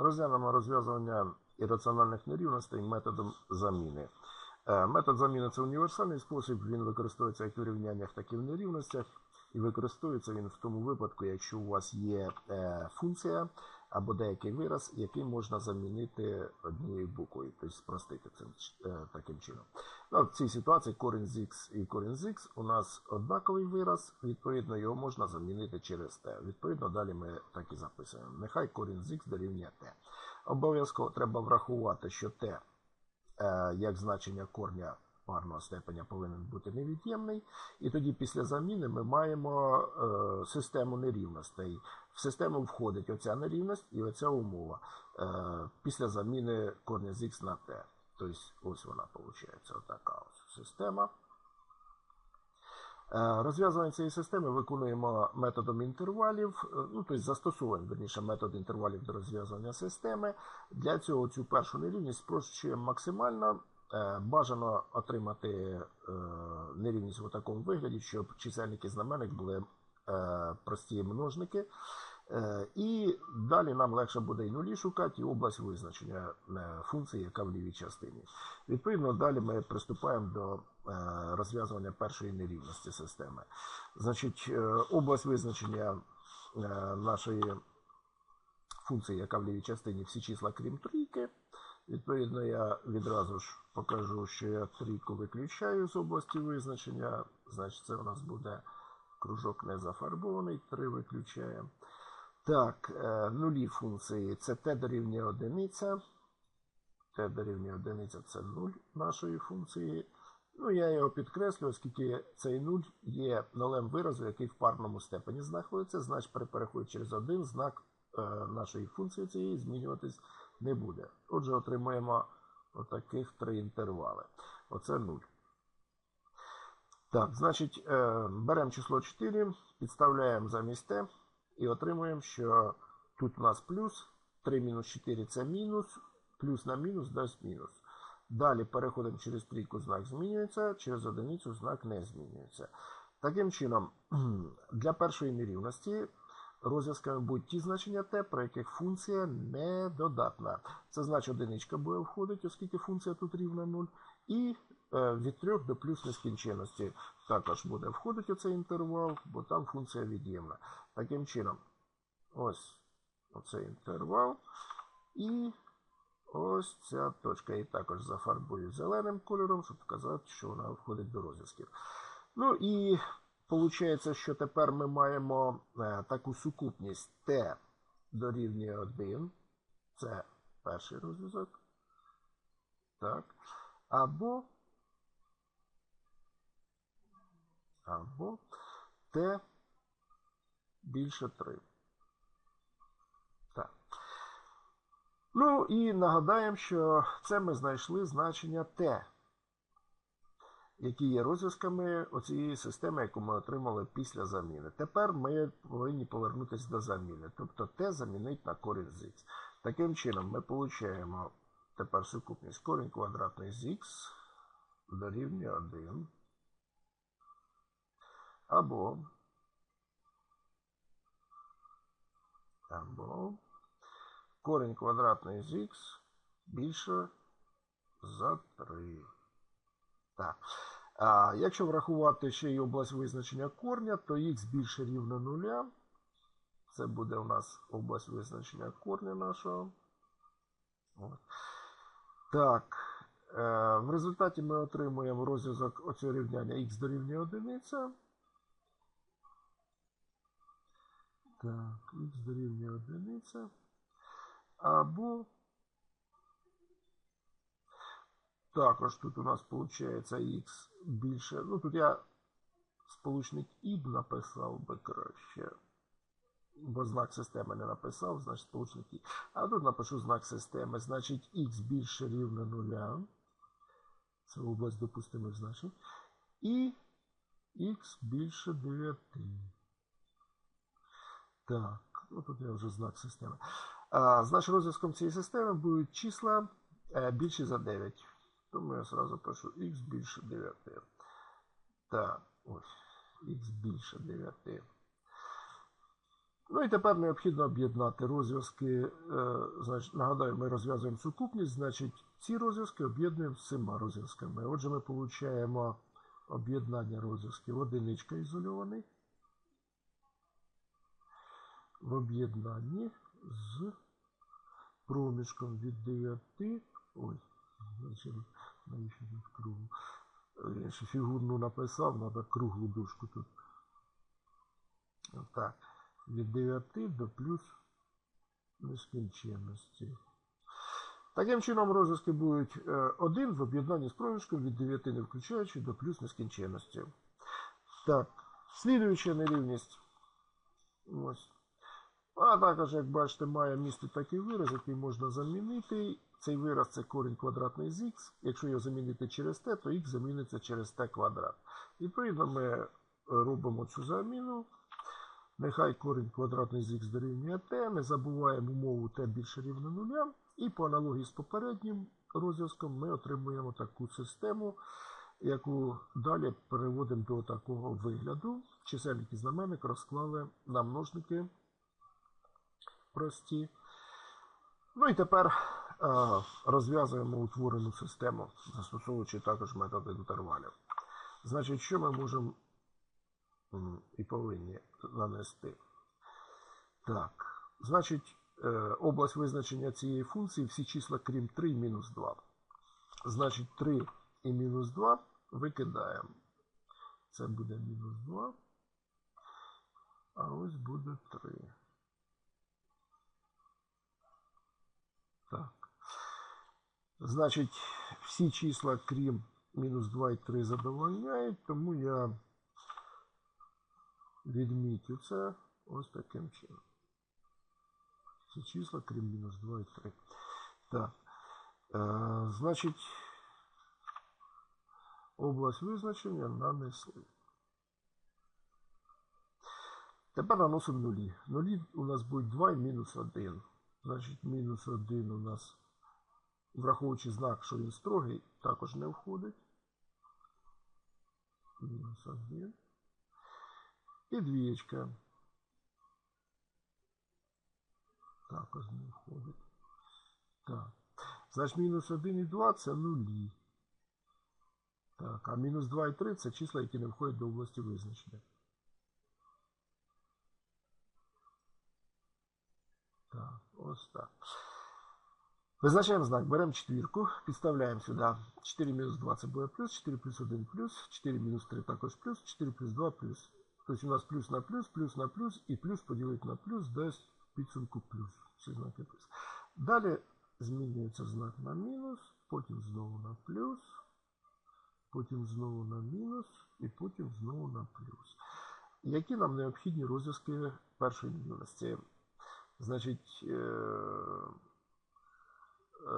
Розглянемо розв'язування ірраціональних нерівностей методом заміни. Е, Метод заміни це універсальний спосіб, він використовується як в рівняннях, так і в нерівностях. І використовується він в тому випадку, якщо у вас є е, функція або деякий вираз, який можна замінити однією буквою, тобто спростити цим е, таким чином. Ну, в цій ситуації корінь з x і корінь з x у нас однаковий вираз, відповідно, його можна замінити через t. Відповідно, далі ми так і записуємо. Нехай корінь з x дорівнює t. Обов'язково треба врахувати, що t е, як значення корня парного степеня повинен бути невід'ємний. І тоді після заміни ми маємо е, систему нерівностей. В систему входить оця нерівність і оця умова е, після заміни корня з х на t. Тобто ось вона виходить, отака ось система. Е, Розв'язування цієї системи виконуємо методом інтервалів, е, ну тобто застосовуємо верніше метод інтервалів до розв'язування системи. Для цього цю першу нерівність спрощуємо максимально. Е, Бажано отримати е, нерівність в такому вигляді, щоб чисельник і знаменник були е, прості множники. І далі нам легше буде і нулі шукати, і область визначення функції, яка в лівій частині. Відповідно, далі ми приступаємо до розв'язування першої нерівності системи. Значить, область визначення нашої функції, яка в лівій частині, всі числа, крім трійки. Відповідно, я відразу ж покажу, що я трійку виключаю з області визначення. Значить, це у нас буде кружок не зафарбований, 3 виключаємо. Так, е, нулі функції це t дорівнює одиниця. t дорівнює одиниця це 0 нашої функції. Ну, я його підкреслю, оскільки цей 0 є нулем виразу, який в парному степені знаходиться, значить при переході через один знак е, нашої функції цієї змінюватись не буде. Отже, отримуємо отаких три інтервали. Оце 0. Так, значить, е, беремо число 4, підставляємо замість t і отримуємо, що тут у нас плюс, 3 мінус 4 це мінус, плюс на мінус дасть мінус. Далі переходимо через трійку, знак змінюється, через одиницю знак не змінюється. Таким чином, для першої нерівності розв'язками будуть ті значення t, про яких функція недодатна. Це значить одиничка буде входити, оскільки функція тут рівна 0. І е, від 3 до плюс нескінченності також буде входити цей інтервал, бо там функція від'ємна. Таким чином, ось оцей інтервал. І ось ця точка. І також зафарбую зеленим кольором, щоб показати, що вона входить до розв'язків. Ну і Получається, що тепер ми маємо е, таку сукупність t дорівнює 1. Це перший розв'язок. Так. Або або t більше 3. Так. Ну і нагадаємо, що це ми знайшли значення t які є розв'язками оцієї системи, яку ми отримали після заміни. Тепер ми повинні повернутися до заміни. Тобто Т замінить на корінь з х. Таким чином, ми отримуємо тепер сукупність корінь квадратний з х дорівнює 1. Або або корінь квадратний з х більше за 3. Так. Якщо врахувати ще й область визначення корня, то х більше рівно нуля. Це буде у нас область визначення корня нашого. Так. Е, в результаті ми отримуємо розв'язок оцього рівняння х дорівнює 1. Так, х дорівнює 1. Або Також тут у нас виходить х більше. Ну тут я сполучник іб написав би краще. Бо знак системи не написав, значить сполучник і. А тут напишу знак системи. Значить х більше рівно нуля. Це область допустимих значень. І х більше 9. Так, ну тут я вже знак системи. А, Значить, розв'язком цієї системи будуть числа е, більше за 9. Тому я сразу пишу х більше 9. Так, ось, х більше 9. Ну і тепер необхідно об'єднати розв'язки. е, Значить, нагадаю, ми розв'язуємо сукупність, значить, ці розв'язки об'єднуємо з цими розв'язками. Отже, ми отримуємо об'єднання розв'язків. Одиничка ізольований. В об'єднанні з проміжком від 9. Ой, значить, навіщо тут кругу? Е, Я ще фігурну написав, треба круглу дужку тут. Так. Від 9 до плюс нескінченності. Таким чином, розв'язки будуть 1 в об'єднанні з проміжком від 9 не включаючи до плюс нескінченності. Так, слідуюча нерівність. Ось. А також, як бачите, має місце такий вираз, який можна замінити. Цей вираз це корінь квадратний з х. Якщо його замінити через t, то х заміниться через t квадрат. Відповідно, ми робимо цю заміну. Нехай корінь квадратний з х дорівнює t. Не забуваємо умову t більше рівне нуля. І по аналогії з попереднім розв'язком ми отримуємо таку систему, яку далі переводимо до такого вигляду. Чисельник і знаменник розклали на множники прості. Ну і тепер розв'язуємо утворену систему, застосовуючи також метод інтервалів. Значить, що ми можемо і повинні нанести? Так, значить, е, область визначення цієї функції всі числа крім 3 і мінус 2. Значить, 3 і мінус 2 викидаємо. Це буде мінус 2. А ось буде 3. Так. Значить, всі числа, крім мінус 2 і 3, задовольняють, тому я відмітю це ось таким чином. Всі числа, крім мінус 2 і 3. Так. Е, значить, область визначення нанесли. Тепер наносимо нулі. Нулі у нас будуть 2 і мінус 1. Значить, мінус 1 у нас, враховуючи знак, що він строгий, також не входить. Мінус 1. І двієчка. Також не входить. Так. Значить, мінус 1 і 2 це нулі. Так, а мінус 2 і 3 це числа, які не входять до області визначення. Так, ось так. Визначаємо знак, беремо четвірку, підставляємо сюди. 4 мінус 2 це буде плюс, 4 плюс 1 плюс, 4 мінус 3 також плюс, 4 плюс 2 плюс. Тобто у нас плюс на плюс, плюс на плюс і плюс поділити на плюс дасть підсумку плюс. Всі знаки плюс. Далі змінюється знак на мінус, потім знову на плюс, потім знову на мінус і потім знову на плюс. Які нам необхідні розв'язки першої нерівності? Значить, е,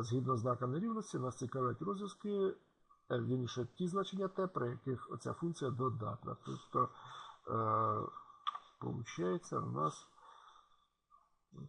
згідно з нерівності, нас цікавлять розв'язки, е, вірніше ті значення t, при яких оця функція додатна. Тобто, виходить, у нас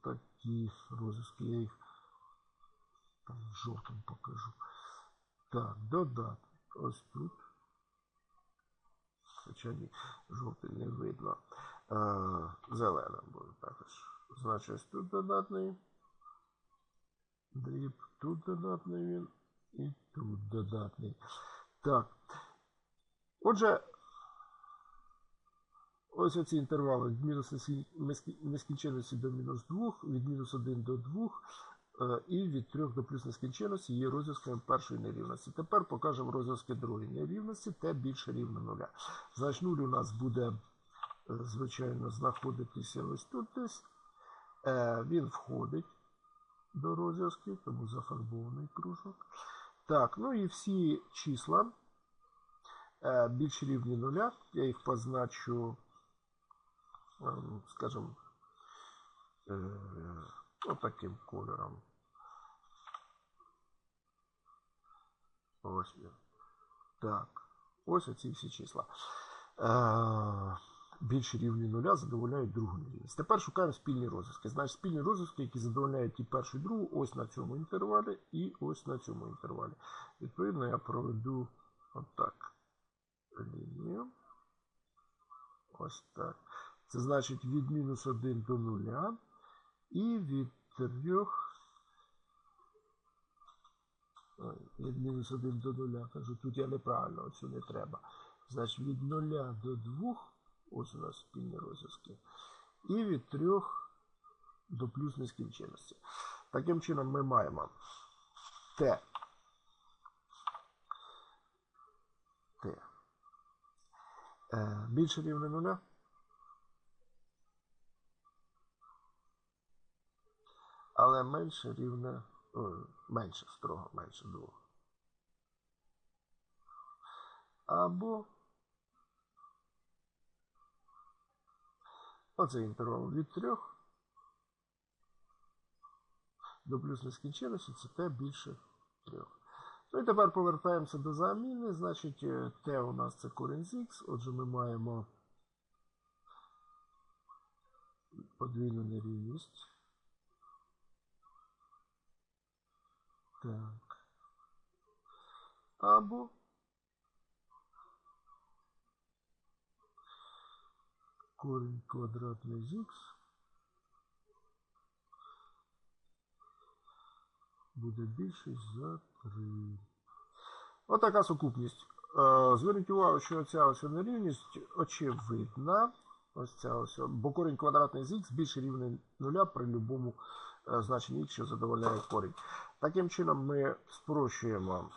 такі розв'язки, я їх там жовтим покажу. Так, додаток. Ось тут. Хоча ні, жовтий не видно. Зелена буде також. Значить, тут додатний дріб, тут додатний він і тут додатний. Так. Отже, ось оці інтервали від мінус нескінченності до мінус 2, від мінус 1 до 2 і від 3 до плюс нескінченності є розв'язками першої нерівності. Тепер покажемо розв'язки другої нерівності, те більше рівно нуля. Значить, 0 у нас буде, звичайно, знаходитися ось тут десь. Він входить до розв'язків, тому зафарбований кружок. Так, ну і всі числа більш рівні нуля. Я їх позначу, скажімо, отаким кольором. Ось він. Так, ось оці всі числа Більш рівні нуля задовольняють другу нерівність. Тепер шукаємо спільні розв'язки. Значить, спільні розв'язки, які задовольняють і першу, і другу, ось на цьому інтервалі і ось на цьому інтервалі. Відповідно, я проведу отак лінію. Ось так. Це значить від мінус 1 до 0 і від 3 від мінус 1 до 0. Кажу, тут я неправильно, оцю не треба. Значить, від 0 до 2, ось у нас спільні розв'язки. І від 3 до плюс нескінченності. Таким чином ми маємо Т. Т. Е, більше рівне нуля. Але менше рівне, менше строго, менше двох. Або оцей інтервал від трьох до плюс нескінченності це t більше трьох. Ну і тепер повертаємося до заміни. Значить, е, t у нас це корінь з х, отже ми маємо подвійну нерівність. Так. Або корінь квадратний з х буде більший за 3. Отака сукупність. Е, Зверніть увагу, що ця ось нерівність очевидна. Ось ця ось, бо корінь квадратний з х більше рівний нуля при будь-якому е, значенні х, що задовольняє корінь. Таким чином ми спрощуємо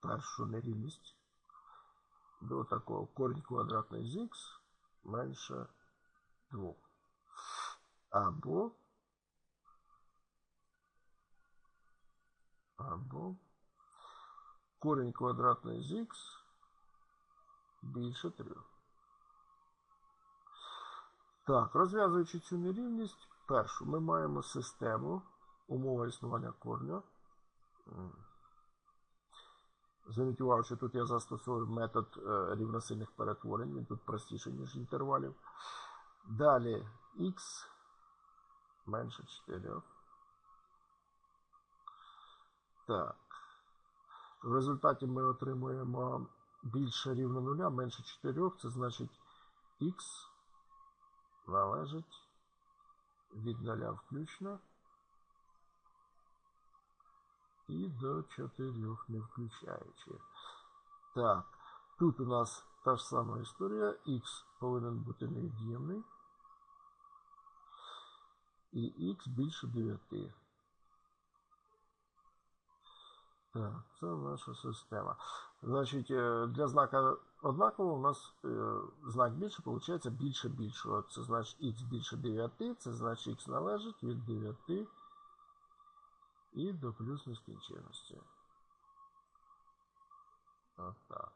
першу нерівність до такого корінь квадратний з х менше 2. Або або корінь квадратний з х більше 3. Так, розв'язуючи цю нерівність, першу ми маємо систему умова існування корня. Зверніть увагу, що тут я застосовую метод е, рівносильних перетворень, він тут простіший, ніж інтервалів. Далі х менше 4. Так. В результаті ми отримуємо більше рівно нуля, менше 4, це значить х належить від 0 включно і до 4 не включаючи. Так, тут у нас та ж сама історія, х повинен бути невід'ємний. І х більше 9. Так, це наша система. Значить, е, для знака однаково у нас е, знак більше, виходить більше більшого. Це значить х більше 9, це значить х належить від 9 і до плюс нескінченності. Отак.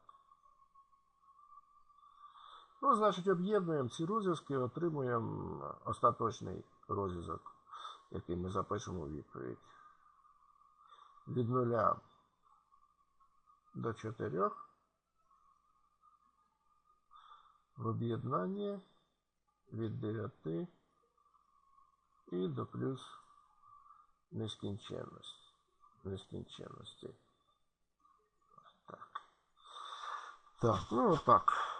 Ну, значить, об'єднуємо ці розв'язки отримуємо остаточний розв'язок, який ми запишемо у відповідь від 0 до 4 в об'єднанні від 9 і до плюс нескінченності. нескінченності. Так. Так, ну так.